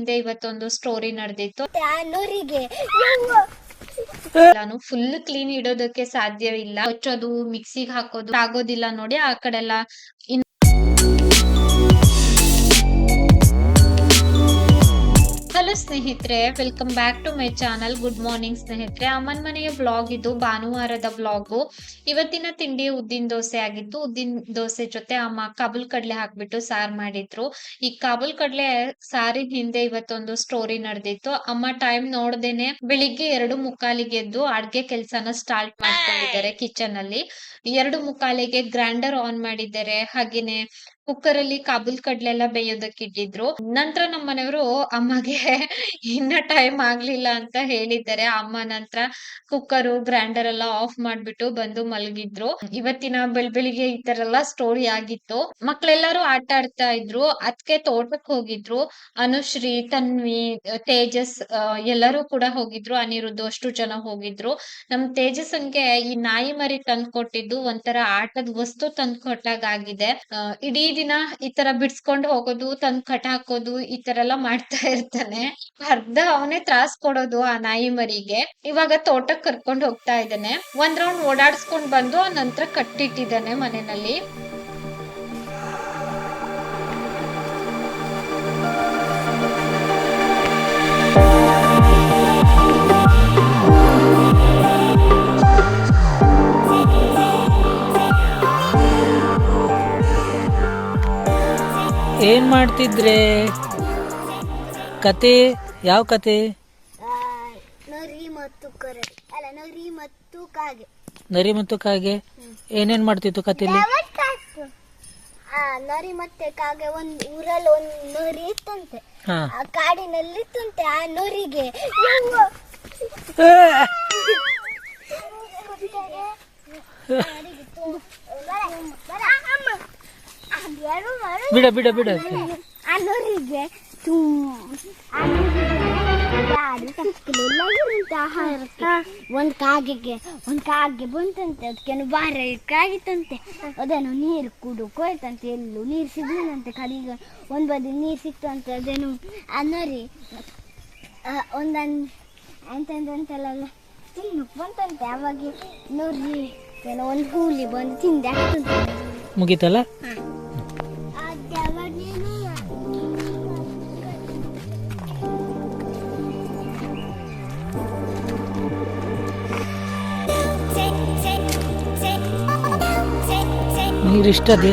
ಹಿಂದೆ ಇವತ್ತೊಂದು ಸ್ಟೋರಿ ನಡೆದಿತ್ತು. ನಾನು ಫುಲ್ ಕ್ಲೀನ್ ಇಡೋದಕ್ಕೆ ಸಾಧ್ಯವಿಲ್ಲ ಹಚ್ಚೋದು ಮಿಕ್ಸಿಗೆ ಹಾಕೋದು ಆಗೋದಿಲ್ಲ ನೋಡಿ ಆ ಕಡೆ ಎಲ್ಲ ಹಲೋ ಸ್ನೇಹಿತರೆ welcome back to my channel good morning ಸ್ನೇಹಿತರೆ. ಅಮ್ಮನ ಮನೆಯ ಬ್ಲಾಗ್ ಇದು ಭಾನುವಾರದ ಬ್ಲಾಗು ಇವತ್ತಿನ ತಿಂಡಿ ಉದ್ದಿನ ದೋಸೆ ಆಗಿತ್ತು. ಉದ್ದಿನ ದೋಸೆ ಜೊತೆ ಅಮ್ಮ ಕಾಬುಲ್ ಕಡಲೆ ಹಾಕ್ಬಿಟ್ಟು ಸಾರ್ ಮಾಡಿದ್ರು. ಈ ಕಾಬುಲ್ ಕಡಲೆ ಸಾರಿನ ಹಿಂದೆ ಇವತ್ತೊಂದು ಸ್ಟೋರಿ ನಡೆದಿತ್ತು. ಅಮ್ಮ ಟೈಮ್ ನೋಡ್ದೇನೆ ಬೆಳಿಗ್ಗೆ ಎರಡು ಮುಕ್ಕಾಲಿಗೆ ಎದ್ದು ಅಡ್ಗೆ ಕೆಲ್ಸನ ಸ್ಟಾರ್ಟ್ ಮಾಡ್ಕೊಂಡಿದ್ದಾರೆ ಕಿಚನ್ ಅಲ್ಲಿ. ಎರಡು ಮುಕ್ಕಾಲಿಗೆ ಗ್ರೈಂಡರ್ ಆನ್ ಮಾಡಿದ್ದಾರೆ. ಹಾಗೇನೆ ಕುಕ್ಕರ್ ಅಲ್ಲಿ ಕಾಬೂಲ್ ಕಡ್ಲೆ ಎಲ್ಲ ಬೇಯೋದಕ್ಕೆ ಇಟ್ಟಿದ್ರು. ನಂತರ ನಮ್ಮ ಮನೆಯವರು, ಅಮ್ಮಗೆ ಇನ್ನ ಟೈಮ್ ಆಗ್ಲಿಲ್ಲ ಅಂತ ಹೇಳಿದ್ದಾರೆ. ಅಮ್ಮ ನಂತರ ಕುಕ್ಕರ್ ಗ್ರೈಂಡರ್ ಎಲ್ಲ ಆಫ್ ಮಾಡ್ಬಿಟ್ಟು ಬಂದು ಮಲಗಿದ್ರು. ಇವತ್ತಿನ ಬೆಳ್ ಬೆಳಿಗ್ಗೆ ಈ ತರ ಎಲ್ಲ ಸ್ಟೋರಿ ಆಗಿತ್ತು. ಮಕ್ಳೆಲ್ಲಾರು ಆಟ ಆಡ್ತಾ ಇದ್ರು. ಅದಕ್ಕೆ ತೋಟಕ್ಕೆ ಹೋಗಿದ್ರು. ಅನುಶ್ರೀ, ತನ್ವಿ, ತೇಜಸ್ ಎಲ್ಲರೂ ಕೂಡ ಹೋಗಿದ್ರು. ಅನಿರುದ್ಧ ಅಷ್ಟು ಜನ ಹೋಗಿದ್ರು. ನಮ್ ತೇಜಸ್ಸನ್ಗೆ ಈ ನಾಯಿ ಮರಿ ತಂದ್ ಕೊಟ್ಟಿದ್ದು ಒಂಥರ ಆಟದ ವಸ್ತು ತಂದ್ ಆಗಿದೆ ಇಡೀ ದಿನ ಈ ತರ ಬಿಡ್ಸ್ಕೊಂಡ್ ಹೋಗೋದು, ತಂದ್ ಕಟ್ ಹಾಕೋದು, ಈ ತರ ಎಲ್ಲ ಮಾಡ್ತಾ ಇರ್ತಾನೆ. ಅರ್ಧ ಅವನೇ ತ್ರಾಸ್ ಕೊಡೋದು ಆ ನಾಯಿ ಮರಿಗೆ. ಇವಾಗ ತೋಟಕ್ ಕರ್ಕೊಂಡ್ ಹೋಗ್ತಾ ಇದ್ದಾನೆ. ಒಂದ್ ರೌಂಡ್ ಓಡಾಡ್ಸ್ಕೊಂಡ್ ಬಂದು ಆ ನಂತರ ಕಟ್ಟಿಟ್ಟಿದ್ದಾನೆ ಮನೆಯಲ್ಲಿ. ಏನ್ ಮಾಡ್ತಿದ್ರೆ? ಕತೆ? ಯಾವ ಕತೆ? ನರಿ ಮತ್ತು ಕರಡಿ ಅಲ್ಲ ನರಿ ಮತ್ತು ಕಾಗೆ. ನರಿ ಮತ್ತು ಕಾಗೆ? ಏನೇನ್ ಮಾಡ್ತಿತ್ತು ಕತೆಲಿ? ಆ ನರಿ ಮತ್ತೆ ಕಾಗೆ ಒಂದು ಊರಲ್ಲಿ ಒಂದ್ ನರಿ ಇತ್ತಂತೆ. ಹಾ. ಆ ಕಾಡಿನಲ್ಲಿ ಇತ್ತಂತೆ ಆ ನರಿಗೆ. ತುಂ- ಆ ನರಿಗೆ ಯಾರು ಬಿಡ ಬಿಡ ಆಹಾರಕ್ಕೆ ಒಂದ್ ಕಾಗೆಗೆ ಒಂದ್ ಕಾಗೆ ಬಂತಂತೆ ಅದಕ್ಕೆ ಬಾರ ಕಾಗಿತ್ತಂತೆ ಅದೇನು ನೀರು ಕುಡುಕ್ ಹೋಯ್ತಂತೆ ಎಲ್ಲೂ ನೀರು ಸಿಗ್ಲಿಲ್ಲಂತೆ. ಕಡೀಗ ಒಂದ್ ಬದಿ ನೀರು ಸಿಕ್ತಂತೆ ಅದೇನು ಅನ್ನೋರಿ ಒಂದನ್ ಅಂತಂದಂತೆಲ್ಲ ತಿನ್ನಕ್ ಬಂತಂತೆ. ಅವಾಗ ನೋಡ್ರಿ ಏನೋ ಒಂದು ಹೂಲಿ ಬಂದು ತಿಂದೆ ಮುಗೀತಲ್ಲ? ನೀರು ಇಷ್ಟ ಅದೇ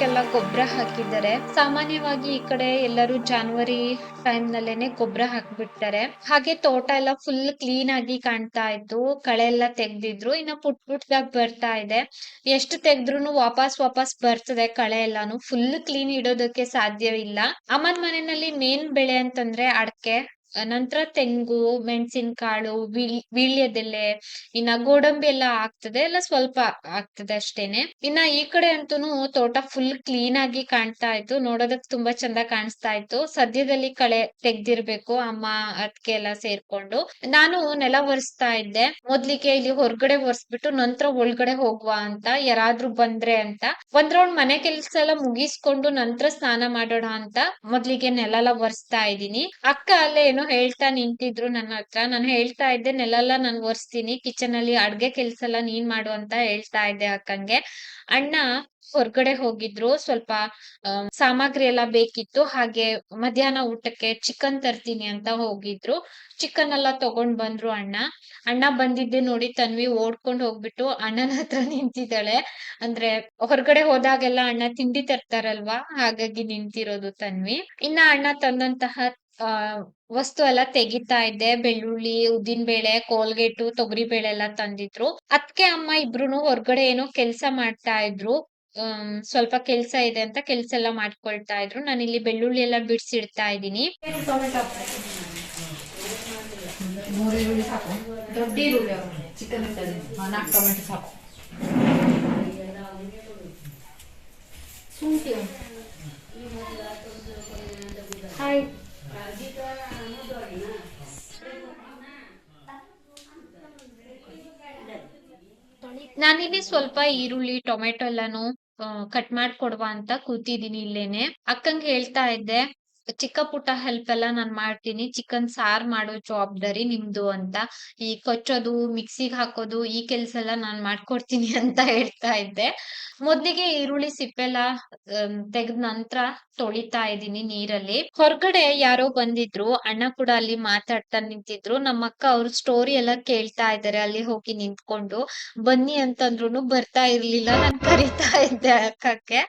ಮರದ ಬುಡಕ್ಕೆಲ್ಲ ಗೊಬ್ಬರ ಹಾಕಿದ್ದಾರೆ. ಸಾಮಾನ್ಯವಾಗಿ ಈ ಕಡೆ ಎಲ್ಲರೂ ಜಾನ್ವರಿ ಟೈಮ್ ನಲ್ಲೇನೆ ಗೊಬ್ಬರ ಹಾಕ್ಬಿಡ್ತಾರೆ. ಹಾಗೆ ತೋಟ ಎಲ್ಲ ಫುಲ್ ಕ್ಲೀನ್ ಆಗಿ ಕಾಣ್ತಾ ಇತ್ತು ಕಳೆ ಎಲ್ಲ ತೆಗ್ದಿದ್ರು, ಇನ್ನ ಪುಟ್ ಪುಟ್ದಾಗ್ ಬರ್ತಾ ಇದೆ. ಎಷ್ಟು ತೆಗ್ದ್ರು ವಾಪಸ್ ವಾಪಸ್ ಬರ್ತದೆ ಕಳೆ ಎಲ್ಲಾನು. ಫುಲ್ ಕ್ಲೀನ್ ಇಡೋದಕ್ಕೆ ಸಾಧ್ಯವಿಲ್ಲ ಅಮ್ಮನ್ ಮನೆಯಲ್ಲಿ ಮೇನ್ ಬೆಳೆ ಅಂತಂದ್ರೆ ಅಡಕೆ. ನಂತರ ತೆಂಗು, ಮೆಣಸಿನಕಾಳು, ವಿಳ್, ವೀಳ್ಯದೆಲೆ, ಇನ್ನ ಗೋಡಂಬಿ ಎಲ್ಲ ಆಗ್ತದೆ, ಎಲ್ಲ ಸ್ವಲ್ಪ ಆಗ್ತದೆ ಅಷ್ಟೇನೆ. ಇನ್ನ ಈ ಕಡೆ ಅಂತೂ ತೋಟ ಫುಲ್ ಕ್ಲೀನ್ ಆಗಿ ಕಾಣ್ತಾ ಇತ್ತು, ನೋಡೋದಕ್ ತುಂಬಾ ಚಂದ ಕಾಣಿಸ್ತಾ ಇತ್ತು. ಸದ್ಯದಲ್ಲಿ ಕಳೆ ತೆಗ್ದಿರ್ಬೇಕು, ಅಮ್ಮ ಅದಕ್ಕೆ ಎಲ್ಲ ಸೇರ್ಕೊಂಡು. ನಾನು ನೆಲ ಒರೆಸ್ತಾ ಇದ್ದೆ, ಮೊದ್ಲಿಗೆ ಇಲ್ಲಿ ಹೊರಗಡೆ ಒರೆಸ್ಬಿಟ್ಟು ನಂತರ ಒಳಗಡೆ ಹೋಗುವ ಅಂತ, ಯಾರಾದ್ರೂ ಬಂದ್ರೆ ಅಂತ. ಒಂದ್ ರೌಂಡ್ ಮನೆ ಕೆಲ್ಸ ಎಲ್ಲ ಮುಗಿಸ್ಕೊಂಡು ನಂತರ ಸ್ನಾನ ಮಾಡೋಣ ಅಂತ ಮೊದ್ಲಿಗೆ ನೆಲ ಎಲ್ಲ ಒರೆಸ್ತಾ ಇದ್ದೀನಿ. ಅಕ್ಕ ಅಲ್ಲೇ ಹೇಳ್ತಾ ನಿಂತಿದ್ರು ನನ್ನ ಹತ್ರ. ನಾನು ಹೇಳ್ತಾ ಇದ್ದೆ ನೆಲೆಲ್ಲ ನಾನು ಒರೆಸ್ತೀನಿ. ಕಿಚನ್ ಅಲ್ಲಿ ಅಡ್ಗೆ ಕೆಲ್ಸ ಎಲ್ಲ ನೀನ್ ಮಾಡು ಅಂತ ಹೇಳ್ತಾ ಇದ್ದೆ ಅಕ್ಕಂಗೆ. ಅಣ್ಣ ಹೊರಗಡೆ ಹೋಗಿದ್ರು. ಸ್ವಲ್ಪ ಸಾಮಗ್ರಿ ಎಲ್ಲ ಬೇಕಿತ್ತು. ಹಾಗೆ ಮಧ್ಯಾಹ್ನ ಊಟಕ್ಕೆ ಚಿಕನ್ ತರ್ತೀನಿ ಅಂತ ಹೋಗಿದ್ರು. ಚಿಕನ್ ಎಲ್ಲ ತಗೊಂಡ್ ಬಂದ್ರು ಅಣ್ಣ. ಅಣ್ಣ ಬಂದಿದ್ದೆ ನೋಡಿ ತನ್ವಿ ಓಡ್ಕೊಂಡ್ ಹೋಗ್ಬಿಟ್ಟು ಅಣ್ಣನ ಹತ್ರ ನಿಂತಿದ್ದಾಳೆ. ಅಂದ್ರೆ ಹೊರ್ಗಡೆ ಹೋದಾಗೆಲ್ಲ ಅಣ್ಣ ತಿಂಡಿ ತರ್ತಾರಲ್ವಾ? ಹಾಗಾಗಿ ನಿಂತಿರೋದು ತನ್ವಿ. ಇನ್ನ ಅಣ್ಣ ತಂದಂತಹ ಆ, ವಸ್ತು ಎಲ್ಲ ತೆಗಿತಾ ಇದ್ದೆ. ಬೆಳ್ಳುಳ್ಳಿ, ಉದ್ದಿನ ಬೇಳೆ, ಕೋಲ್ಗೇಟು, ತೊಗರಿ ಬೇಳೆ ಎಲ್ಲ ತಂದಿದ್ರು. ಅದ್ಕೆ ಅಮ್ಮ ಇಬ್ರು ಹೊರಗಡೆ ಏನೋ ಕೆಲ್ಸ ಮಾಡ್ತಾ ಇದ್ರು. ಸ್ವಲ್ಪ ಕೆಲ್ಸ ಇದೆ ಅಂತ ಕೆಲ್ಸ ಎಲ್ಲ ಮಾಡ್ಕೊಳ್ತಾ ಇದ್ರು. ನಾನು ಇಲ್ಲಿ ಬೆಳ್ಳುಳ್ಳಿ ಎಲ್ಲ ಬಿಡ್ಸಿಡ್ತಾ ಇದ್ದೀನಿ. ಹಾಯ್ ನಾನಿಲ್ಲಿ ಸ್ವಲ್ಪ ಈರುಳ್ಳಿ ಟೊಮೆಟೊ ಎಲ್ಲಾನು ಕಟ್ ಮಾಡ್ಕೊಡ್ವಾ ಅಂತ ಕೂತಿದೀನಿ ಇಲ್ಲೇನೆ. ಅಕ್ಕಂಗೆ ಹೇಳ್ತಾ ಇದ್ದೆ ಚಿಕ್ಕ ಪುಟ್ಟ ಹೆಲ್ಪ್ ಎಲ್ಲ ನಾನ್ ಮಾಡ್ತೀನಿ. ಚಿಕನ್ ಸಾರ್ ಮಾಡೋ ಜವಾಬ್ದಾರಿ ನಿಮ್ದು ಅಂತ. ಈ ಕೊಚ್ಚೋದು, ಮಿಕ್ಸಿಗೆ ಹಾಕೋದು, ಈ ಕೆಲ್ಸ ಎಲ್ಲ ನಾನ್ ಮಾಡ್ಕೊಡ್ತೀನಿ ಅಂತ ಹೇಳ್ತಾ ಇದ್ದೆ. ಮೊದ್ಲಿಗೆ ಈರುಳ್ಳಿ ಸಿಪ್ಪೆಲ್ಲ ತೆಗೆದ ನಂತರ ತೊಳಿತಾ ಇದ್ದೀನಿ ನೀರಲ್ಲಿ. ಹೊರಗಡೆ ಯಾರೋ ಬಂದಿದ್ರು, ಅಣ್ಣ ಕೂಡ ಅಲ್ಲಿ ಮಾತಾಡ್ತಾ ನಿಂತಿದ್ರು. ನಮ್ಮ ಅಕ್ಕ ಅವ್ರ ಸ್ಟೋರಿ ಎಲ್ಲ ಕೇಳ್ತಾ ಇದ್ದಾರೆ ಅಲ್ಲಿ ಹೋಗಿ ನಿಂತ್ಕೊಂಡು. ಬನ್ನಿ ಅಂತಂದ್ರು ಬರ್ತಾ ಇರ್ಲಿಲ್ಲ, ನಾನ್ ಕರಿತಾ ಇದ್ದೆ ಅಕ್ಕಕ್ಕೆ.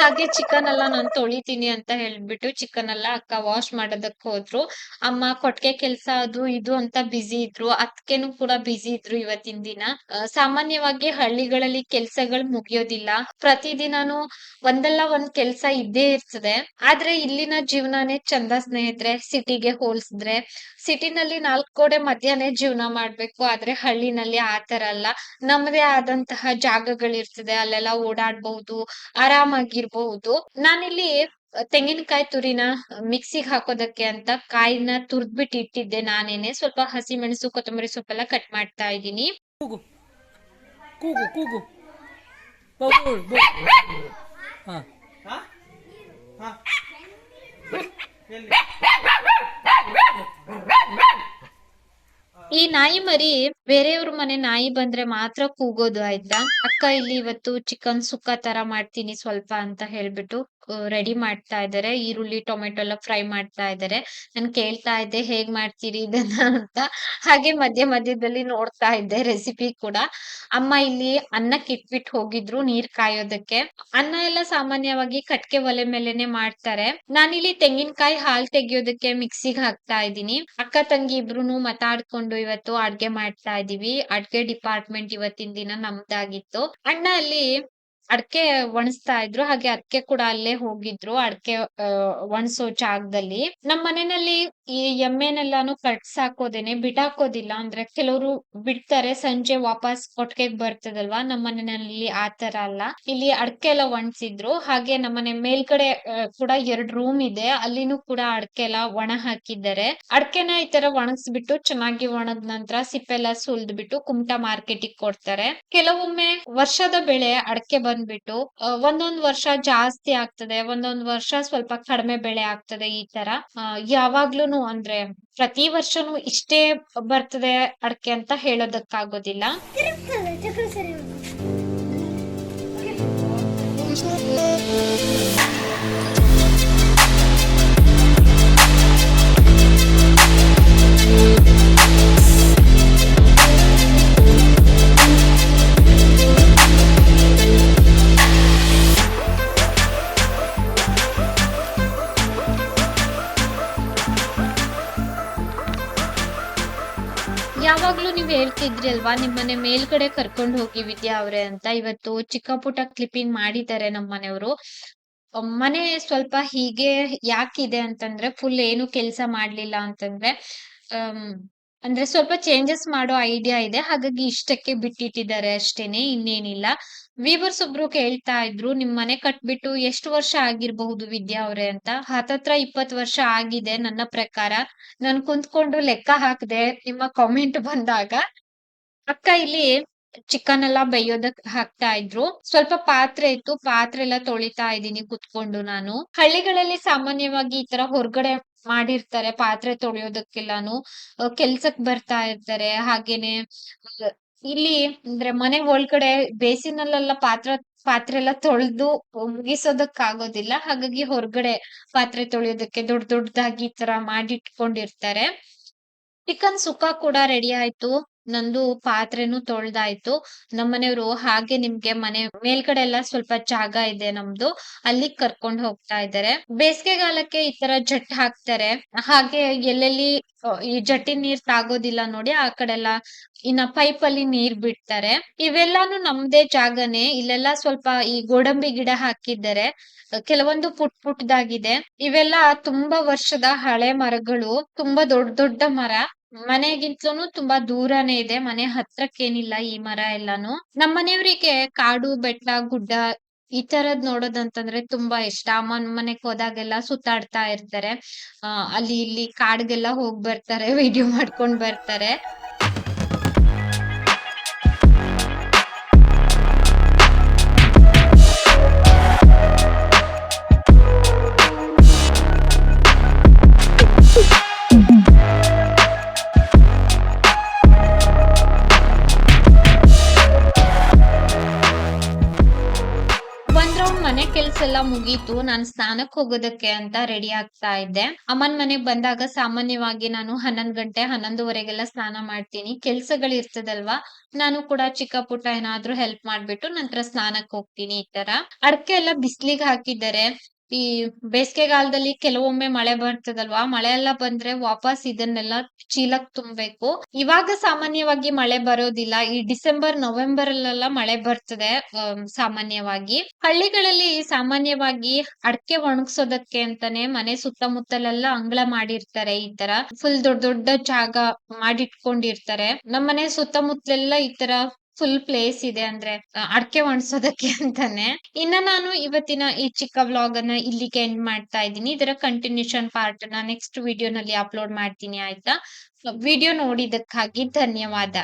ಹಾಗೆ ಚಿಕನ್ ಎಲ್ಲ ನಾನ್ ತೊಳಿತೀನಿ ಅಂತ ಹೇಳ್ಬಿಟ್ಟು ಚಿಕನ್ ಎಲ್ಲ ಅಕ್ಕ ವಾಶ್ ಮಾಡೋದಕ್ಕೆ ಹೋದ್ರು. ಅಮ್ಮ ಕೊಟ್ಟಿಗೆ ಕೆಲ್ಸ ಅದು ಇದು ಅಂತ ಬ್ಯುಸಿ ಇದ್ರು. ಅದಕ್ಕೇನು ಕೂಡ ಬಿಜಿ ಇದ್ರು ಇವತ್ತಿನ ದಿನ. ಸಾಮಾನ್ಯವಾಗಿ ಹಳ್ಳಿಗಳಲ್ಲಿ ಕೆಲ್ಸಗಳು ಮುಗಿಯೋದಿಲ್ಲ. ಪ್ರತಿದಿನಾನು ಒಂದಲ್ಲ ಒಂದ್ ಕೆಲ್ಸ ಇದ್ದೇ ಇರ್ತದೆ. ಆದ್ರೆ ಇಲ್ಲಿನ ಜೀವನಾನೇ ಚಂದ ಸ್ನೇಹಿತರೆ, ಸಿಟಿಗೆ ಹೋಲ್ಸಿದ್ರೆ. ಸಿಟಿನಲ್ಲಿ ನಾಲ್ಕು ಗೋಡೆ ಮಧ್ಯಾಹ್ನ ಜೀವನ ಮಾಡ್ಬೇಕು. ಆದ್ರೆ ಹಳ್ಳಿನಲ್ಲಿ ಆತರ ಅಲ್ಲ. ನಮ್ಮದೇ ಆದಂತಹ ಜಾಗಗಳಿರ್ತದೆ. ಅಲ್ಲೆಲ್ಲ ಓಡಾಡ್ಬಹುದು, ಆರಾಮಾಗಿರ್ಬಹುದು. ನಾನಿಲ್ಲಿ ತೆಂಗಿನಕಾಯಿ ತುರಿನ ಮಿಕ್ಸಿಗೆ ಹಾಕೋದಕ್ಕೆ ಅಂತ ಕಾಯಿನ ತುರ್ದ್ಬಿಟ್ಟು ಇಟ್ಟಿದ್ದೆ ನಾನೇನೆ. ಸ್ವಲ್ಪ ಹಸಿ ಮೆಣಸು ಕೊತ್ತಂಬರಿ ಸೊಪ್ಪೆಲ್ಲ ಕಟ್ ಮಾಡ್ತಾ ಇದ್ದೀನಿ. ಕೂಗು. ಕೂಗು ಕೂಗು. ಹಾ. ಈ ನಾಯಿ ಮರಿ ಬೇರೆಯವ್ರ ಮನೆ ನಾಯಿ ಬಂದ್ರೆ ಮಾತ್ರ ಕೂಗೋದು ಆಯ್ತಾ? ಅಕ್ಕ ಇಲ್ಲಿ ಇವತ್ತು ಚಿಕನ್ ಸುಕ್ಕ ತರ ಮಾಡ್ತೀನಿ ಸ್ವಲ್ಪ ಅಂತ ಹೇಳ್ಬಿಟ್ಟು ರೆಡಿ ಮಾಡ್ತಾ ಇದಾರೆ. ಈರುಳ್ಳಿ, ಟೊಮೆಟೊ ಎಲ್ಲ ಫ್ರೈ ಮಾಡ್ತಾ ಇದಾರೆ. ನಾನು ಕೇಳ್ತಾ ಇದ್ದೆ, ಹೇಗ್ ಮಾಡ್ತೀರಿ ಇದನ್ನ ಅಂತ. ಹಾಗೆ ಮಧ್ಯ ಮಧ್ಯದಲ್ಲಿ ನೋಡ್ತಾ ಇದ್ದೆ ರೆಸಿಪಿ ಕೂಡ. ಅಮ್ಮ ಇಲ್ಲಿ ಅನ್ನಕ್ಕೆ ಇಟ್ಬಿಟ್ಟು ಹೋಗಿದ್ರು ನೀರ್ ಕಾಯೋದಕ್ಕೆ. ಅನ್ನ ಎಲ್ಲ ಸಾಮಾನ್ಯವಾಗಿ ಕಟ್ಕೆ ಒಲೆ ಮೇಲೆನೆ ಮಾಡ್ತಾರೆ. ನಾನಿಲ್ಲಿ ತೆಂಗಿನಕಾಯಿ ಹಾಲ್ ತೆಗಿಯೋದಕ್ಕೆ ಮಿಕ್ಸಿಗೆ ಹಾಕ್ತಾ ಇದ್ದೀನಿ. ಅಕ್ಕ ತಂಗಿ ಇಬ್ರು ಮಾತಾಡ್ಕೊಂಡು ಇವತ್ತು ಅಡ್ಗೆ ಮಾಡ್ತಾ ಇದೀವಿ. ಅಡ್ಗೆ ಡಿಪಾರ್ಟ್ಮೆಂಟ್ ಇವತ್ತಿನ ದಿನ ನಮ್ದಾಗಿತ್ತು. ಅಣ್ಣ ಅಲ್ಲಿ ಅಡ್ಕೆ ಒಣಸ್ತಾ ಇದ್ರು, ಹಾಗೆ ಅದಕ್ಕೆ ಕೂಡ ಅಲ್ಲೇ ಹೋಗಿದ್ರು, ಅಡ್ಕೆ ಒಣಸೋ ಜಾಗದಲ್ಲಿ. ನಮ್ ಮನೆಯಲ್ಲಿ ಈ ಎಮ್ಮೆನೆಲ್ಲಾನು ಕಟ್ಸಾಕೋದೇನೆ ಬಿಟಾಕೋದಿಲ್ಲ ಅಂದ್ರೆ ಕೆಲವರು ಬಿಡ್ತಾರೆ, ಸಂಜೆ ವಾಪಸ್ ಕೊಟ್ಟಿಗೆಗ್ ಬರ್ತದಲ್ವಾ? ನಮ್ ಮನೆಯಲ್ಲಿ ಆತರ ಅಲ್ಲ. ಇಲ್ಲಿ ಅಡ್ಕೆ ಎಲ್ಲ ಒಣಸಿದ್ರು. ಹಾಗೆ ನಮ್ಮನೆ ಮೇಲ್ಗಡೆ ಕೂಡ ಎರಡ್ ರೂಮ್ ಇದೆ. ಅಲ್ಲಿನೂ ಕೂಡ ಅಡ್ಕೆ ಎಲ್ಲ ಒಣ ಹಾಕಿದ್ದಾರೆ. ಅಡ್ಕೆನ ಈ ತರ ಒಣಗಿಸ್ಬಿಟ್ಟು ಚೆನ್ನಾಗಿ ಒಣದ್ ನಂತರ ಸಿಪ್ಪೆಲ್ಲ ಸುಲ್ದ್ಬಿಟ್ಟು ಕುಮಟಾ ಮಾರ್ಕೆಟಿಗೆ ಕೊಡ್ತಾರೆ. ಕೆಲವೊಮ್ಮೆ ವರ್ಷದ ಬೆಳೆ ಅಡಕೆ ಬಂದ್ಬಿಟ್ಟು ಒಂದೊಂದ್ ವರ್ಷ ಜಾಸ್ತಿ ಆಗ್ತದೆ ಒಂದೊಂದ್ ವರ್ಷ ಸ್ವಲ್ಪ ಕಡಿಮೆ ಬೆಳೆ ಆಗ್ತದೆ ಈ ತರ. ಆ, ಯಾವಾಗ್ಲೂನು ಅಂದ್ರೆ ಪ್ರತಿ ವರ್ಷನೂ ಇಷ್ಟೇ ಬರ್ತದೆ ಅಡಕೆ ಅಂತ ಹೇಳೋದಕ್ಕಾಗೋದಿಲ್ಲ. ಹೇಳ್ತಿದ್ರಿ ಅಲ್ವಾ? ನಿಮ್ಮನೆ ಮೇಲ್ಗಡೆ ಕರ್ಕೊಂಡ್ ಹೋಗಿ ವಿದ್ಯಾ ಅವ್ರೆ ಅಂತ ಇವತ್ತು ಚಿಕ್ಕ ಪುಟ್ಟ ಕ್ಲಿಪ್ಪಿಂಗ್ ಮಾಡಿದ್ದಾರೆ ನಮ್ ಮನೆಯವರು. ಮನೆ ಸ್ವಲ್ಪ ಹೀಗೆ ಯಾಕಿದೆ ಅಂತಂದ್ರೆ ಫುಲ್ ಏನು ಕೆಲ್ಸ ಮಾಡ್ಲಿಲ್ಲ ಅಂತಂದ್ರೆ ಅಂದ್ರೆ ಸ್ವಲ್ಪ ಚೇಂಜಸ್ ಮಾಡೋ ಐಡಿಯಾ ಇದೆ. ಹಾಗಾಗಿ ಇಷ್ಟಕ್ಕೆ ಬಿಟ್ಟಿಟ್ಟಿದ್ದಾರೆ ಅಷ್ಟೇನೆ, ಇನ್ನೇನಿಲ್ಲ. ವೀವರ್ಸ್ ಒಬ್ರು ಕೇಳ್ತಾ ಇದ್ರು, ನಿಮ್ ಮನೆ ಕಟ್ಬಿಟ್ಟು ಎಷ್ಟು ವರ್ಷ ಆಗಿರ್ಬಹುದು ವಿದ್ಯಾ ಅವ್ರೆ ಅಂತ? ಹತ್ತತ್ರ ಇಪ್ಪತ್ ವರ್ಷ ಆಗಿದೆ ನನ್ನ ಪ್ರಕಾರ. ನಾನು ಕುಂತ್ಕೊಂಡು ಲೆಕ್ಕ ಹಾಕ್ದೆ ನಿಮ್ಮ ಕಾಮೆಂಟ್ ಬಂದಾಗ ಅಕ್ಕ ಇಲ್ಲಿ ಚಿಕನ್ ಎಲ್ಲ ಬೇಯೋದಕ್ ಹಾಕ್ತಾ ಇದ್ರು. ಸ್ವಲ್ಪ ಪಾತ್ರೆ ಇತ್ತು. ಪಾತ್ರೆ ಎಲ್ಲ ತೊಳಿತಾ ಇದ್ದೀನಿ ಕುತ್ಕೊಂಡು ನಾನು. ಹಳ್ಳಿಗಳಲ್ಲಿ ಸಾಮಾನ್ಯವಾಗಿ ಈ ತರ ಹೊರಗಡೆ ಮಾಡಿರ್ತಾರೆ ಪಾತ್ರೆ ತೊಳೆಯೋದಕ್ಕೆಲ್ಲಾನು. ಕೆಲ್ಸಕ್ ಬರ್ತಾ ಇರ್ತಾರೆ. ಹಾಗೇನೆ ಇಲ್ಲಿ ಅಂದ್ರೆ ಮನೆ ಒಳಗಡೆ ಬೇಸಿನಲ್ಲೆಲ್ಲ ಪಾತ್ರ, ಪಾತ್ರೆ ಎಲ್ಲ ತೊಳೆದು ಮುಗಿಸೋದಕ್ ಆಗೋದಿಲ್ಲ ಹಾಗಾಗಿ ಹೊರಗಡೆ ಪಾತ್ರೆ ತೊಳೆಯೋದಕ್ಕೆ ದೊಡ್ಡ ದೊಡ್ಡದಾಗಿ ಈ ತರ ಮಾಡಿಟ್ಕೊಂಡಿರ್ತಾರೆ. ಚಿಕನ್ ಸುಕ್ಕ ಕೂಡ ರೆಡಿ ಆಯ್ತು. ನಂದು ಪಾತ್ರೆನು ತೊಳ್ದಾಯ್ತು. ನಮ್ಮನೆಯವರು ಹಾಗೆ ನಿಮ್ಗೆ ಮನೆ ಮೇಲ್ಗಡೆ ಎಲ್ಲ ಸ್ವಲ್ಪ ಜಾಗ ಇದೆ ನಮ್ದು, ಅಲ್ಲಿ ಕರ್ಕೊಂಡ್ ಹೋಗ್ತಾ ಇದ್ದಾರೆ. ಬೇಸಿಗೆಗಾಲಕ್ಕೆ ಈ ತರ ಜಟ್ ಹಾಕ್ತಾರೆ. ಹಾಗೆ ಎಲ್ಲೆಲ್ಲಿ ಈ ಜಟ್ಟಿನ ನೀರ್ ತಾಗೋದಿಲ್ಲ ನೋಡಿ, ಆ ಕಡೆ ಎಲ್ಲ ಇನ್ನ ಪೈಪ್ ಅಲ್ಲಿ ನೀರ್ ಬಿಡ್ತಾರೆ. ಇವೆಲ್ಲಾನು ನಮ್ದೇ ಜಾಗನೇ. ಇಲ್ಲೆಲ್ಲ ಸ್ವಲ್ಪ ಈ ಗೋಡಂಬಿ ಗಿಡ ಹಾಕಿದ್ದಾರೆ. ಕೆಲವೊಂದು ಪುಟ್ ಪುಟ್ದಾಗಿದೆ. ಇವೆಲ್ಲ ತುಂಬಾ ವರ್ಷದ ಹಳೆ ಮರಗಳು, ತುಂಬಾ ದೊಡ್ಡ ದೊಡ್ಡ ಮರ. ಮನೆಗಿಂತಲೂ ತುಂಬಾ ದೂರನೇ ಇದೆ. ಮನೆ ಹತ್ರಕ್ಕೇನಿಲ್ಲ ಈ ಮರ ಎಲ್ಲಾನು. ನಮ್ಮನೆಯವರಿಗೆ ಕಾಡು ಬೆಟ್ಟ ಗುಡ್ಡ ಈ ತರದ್ ನೋಡೋದಂತಂದ್ರೆ ತುಂಬಾ ಇಷ್ಟ. ಅಮ್ಮನ ಮನೆಗ್ ಹೋದಾಗೆಲ್ಲ ಸುತ್ತಾಡ್ತಾ ಇರ್ತಾರೆ. ಆ, ಅಲ್ಲಿ ಇಲ್ಲಿ ಕಾಡ್ಗೆಲ್ಲ ಹೋಗ್ ಬರ್ತಾರೆ ವಿಡಿಯೋ ಮಾಡ್ಕೊಂಡ್ ಬರ್ತಾರೆ. ನಾನು ನಾನ್ ಸ್ನಾನಕ್ ಹೋಗೋದಕ್ಕೆ ಅಂತ ರೆಡಿ ಆಗ್ತಾ ಇದ್ದೆ. ಅಮ್ಮನ್ ಮನೆಗ್ ಬಂದಾಗ ಸಾಮಾನ್ಯವಾಗಿ ನಾನು ಹನ್ನೊಂದ್ ಗಂಟೆ, ಹನ್ನೊಂದುವರೆಗೆಲ್ಲ ಸ್ನಾನ ಮಾಡ್ತೀನಿ. ಕೆಲ್ಸಗಳು ಇರ್ತದಲ್ವಾ, ನಾನು ಕೂಡ ಚಿಕ್ಕ ಪುಟ್ಟ ಏನಾದ್ರೂ ಹೆಲ್ಪ್ ಮಾಡ್ಬಿಟ್ಟು ನಂತರ ಸ್ನಾನಕ್ ಹೋಗ್ತೀನಿ ಈ ತರ. ಅಡ್ಕೆ ಎಲ್ಲ ಬಿಸ್ಲಿಗ್ ಹಾಕಿದ್ದಾರೆ. ಈ ಬೇಸಿಗೆಗಾಲದಲ್ಲಿ ಕೆಲವೊಮ್ಮೆ ಮಳೆ ಬರ್ತದಲ್ವಾ? ಮಳೆ ಎಲ್ಲ ಬಂದ್ರೆ ವಾಪಸ್ ಇದನ್ನೆಲ್ಲ ಚೀಲಕ್ ತುಂಬಬೇಕು. ಇವಾಗ ಸಾಮಾನ್ಯವಾಗಿ ಮಳೆ ಬರೋದಿಲ್ಲ. ಈ ಡಿಸೆಂಬರ್ ನವೆಂಬರ್ ಅಲ್ಲೆಲ್ಲ ಮಳೆ ಬರ್ತದೆ ಸಾಮಾನ್ಯವಾಗಿ. ಹಳ್ಳಿಗಳಲ್ಲಿ ಸಾಮಾನ್ಯವಾಗಿ ಅಡಕೆ ಒಣಗ್ಸೋದಕ್ಕೆ ಅಂತಾನೆ ಮನೆ ಸುತ್ತಮುತ್ತಲೆಲ್ಲ ಅಂಗಳ ಮಾಡಿರ್ತಾರೆ ಈ ತರ. ಫುಲ್ ದೊಡ್ಡ ದೊಡ್ಡ ಜಾಗ ಮಾಡಿಟ್ಕೊಂಡಿರ್ತಾರೆ. ನಮ್ಮನೆ ಸುತ್ತಮುತ್ತಲೆಲ್ಲ ಈ ತರ ಫುಲ್ ಪ್ಲೇಸ್ ಇದೆ ಅಂದ್ರೆ ಅಡ್ಕೆ ಒಣಸೋದಕ್ಕೆ ಅಂತಾನೆ. ಇನ್ನ ನಾನು ಇವತ್ತಿನ ಈ ಚಿಕ್ಕ ವ್ಲಾಗ್ ಅನ್ನ ಇಲ್ಲಿಗೆ ಎಂಡ್ ಮಾಡ್ತಾ ಇದ್ದೀನಿ. ಇದರ ಕಂಟಿನ್ಯೂಷನ್ ಪಾರ್ಟ್ನ ನೆಕ್ಸ್ಟ್ ವಿಡಿಯೋನಲ್ಲಿ ಅಪ್ಲೋಡ್ ಮಾಡ್ತೀನಿ, ಆಯ್ತಾ? ವಿಡಿಯೋ ನೋಡಿದಕ್ಕಾಗಿ ಧನ್ಯವಾದ.